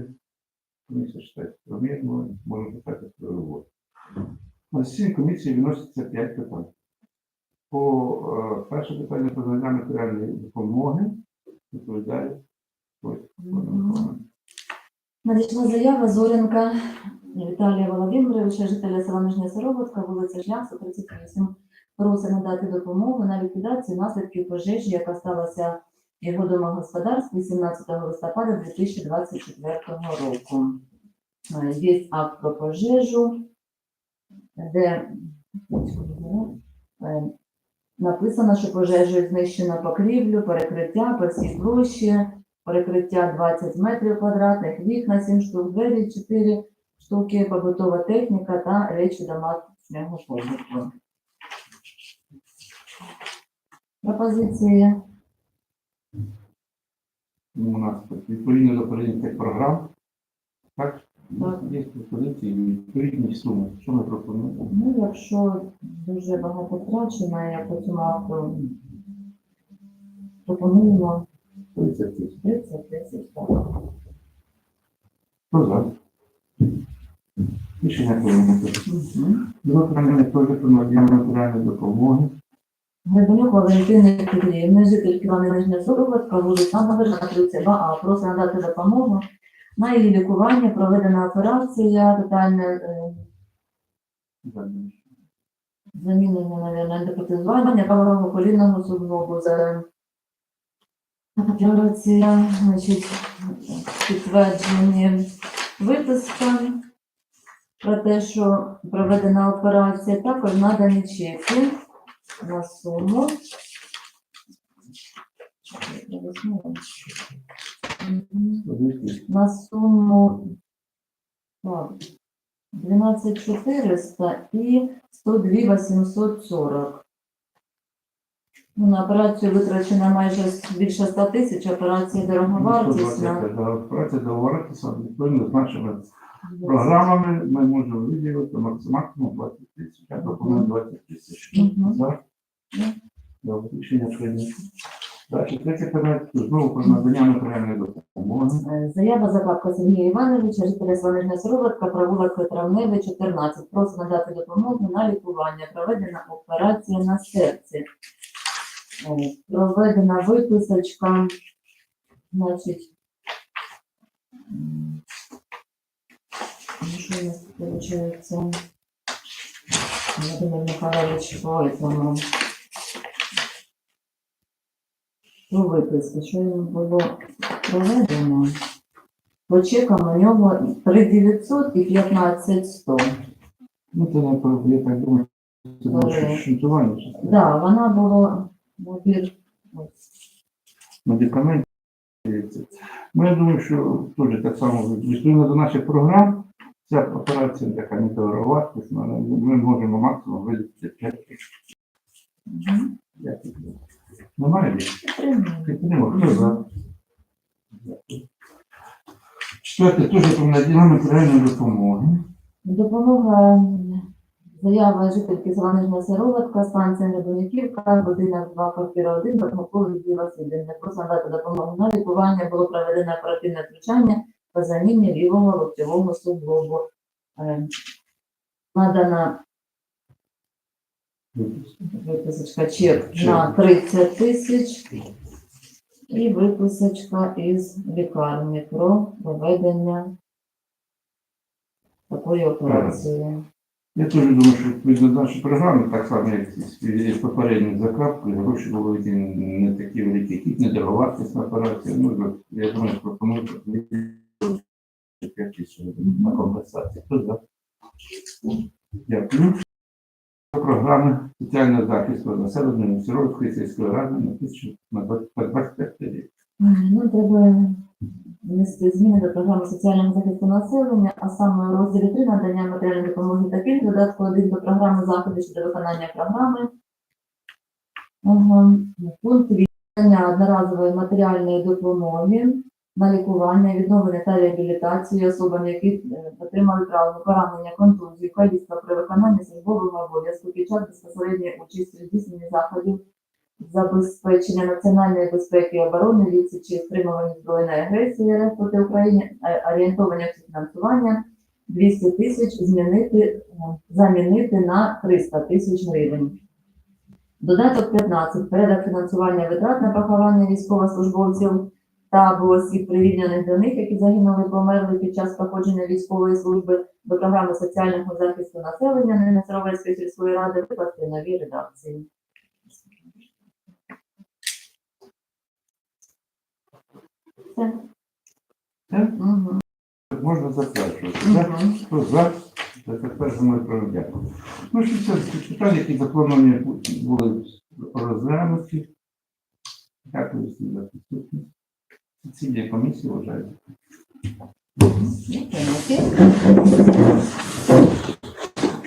проти. Комісія читає промірно, можна питати про роботу. На засіданні комісії виноситься 5 питань. По е, перше питання про надання матеріальної допомоги відповідає. Надійшла заява Зоренка Віталія Володимировича, жителя села Нижня Сироватка, вулиця Шлях, 138. Просить надати допомогу на ліквідацію наслідків пожежі, яка сталася його домогосподарстві 17 листопада 2024 року. Е, Є акт про пожежу, де е, написано, що пожежею знищено покрівлю, перекриття по всій площі, перекриття 20 метрів квадратних, вікна 7 штук, двері 4 штуки, побутова техніка та речі домашнього побуту. Пропозиції Ну, У нас тут відповідно до прийнятих програм. Так, Так. є пропозиції відповідні суми. Що ми пропонуємо? Ну, якщо дуже багато втрачено, я по цьому пропонуємо 30 тисяч. 30 тисяч. так. Хто за? Рішення прийнято. Друге питання теж про надання матеріальної допомоги. Гребенюк Валентини Петрівни, жительки Івана Нижня Сороватка, вулиця Набережна, 32А, просить надати допомогу. На її лікування, проведена операція, тотальне е, замінення, навіть, ендопротезування правого колінного суглобу. Операція, значить, підтверджені виписка про те, що проведена операція, також надані чеки на суму. На суму так, 12 400 і 102 840. Ну, на операцію витрачено майже більше 100 тисяч, операція дороговартісна. Праця договоритися відповідно з нашими програмами. Ми можемо виділити максимум 20 тисяч. Я пропоную 20 тисяч. Мгм. Добре, рішення прийнято. Далі, третє питання, знову про надання матеріальної допомоги. Е, Заява Закапка Сергія Івановича, жителя Сванижня Сироватка, провулок Травневий, 14. Просить надати допомогу на лікування. Проведена операція на серці. Е, Проведена виписочка, значить, ну, що у нас виходить? Володимир Михайлович этому. По виписці, що йому було проведено? По чекам у нього 3900 і 15100. Ну, напевно, я так думаю, це Добре. наше шантування. Так, да, вона була набір. медикаментів. Ну, я думаю, що теж так само відповідно до наших програм, ця операція така не дороговартісна, але ми можемо максимум видати 5 тисяч. Немає? Підтримуємо. За? Четверте, теж про надання матеріальної допомоги. Допомога заява жительки Зеленижна Сироватка, станція Гребенюківка, будинок 2, квартира 1, Батмакова Лідії Васильівни. Просить надати допомогу на лікування. Було проведено оперативне втручання по заміні лівого локтєвого суглобу. Е, Надана виписочка чек на 30 тисяч і виписочка із лікарні про проведення такої операції. Я теж думаю, що відповідно до нашої програми, так само, як і з попередньою гроші були не такі великі, не дороговартісна операція. Ну, я думаю, пропоную 5 тисяч на компенсацію. Дякую. Програми соціального захисту населення Сіровської сільської ради на 1000 на 25 рік. Ну, треба внести зміни до програми соціального захисту населення, а саме розділі 3 надання матеріальної допомоги таких, додатку 1 до програми заходи щодо виконання програми. Ага. Пункт віддання одноразової матеріальної допомоги на лікування, відновлення та реабілітацію особам, які е, отримали травму, поранення, контузію, каліцтва при виконанні службового обов'язку під час безпосередньої участі у заходів забезпечення національної безпеки і оборони, відсічі стримування збройної агресії проти України, е, орієнтовання фінансування 200 тисяч змінити, е, замінити на 300 тисяч гривень. Додаток 15. Порядок фінансування витрат на поховання військовослужбовців та або осіб привільнених до них, які загинули померли під час проходження військової служби до програми соціального захисту населення Ненецеровецької сільської ради викласти нові редакції. Все. Угу. Можна затверджувати. За? Хто за? За затверджуємо про дякую. Ну, що це питання, які заплановані були розглянуті. Дякую всім за присутність. Сесійні комісії вважають. Дякую.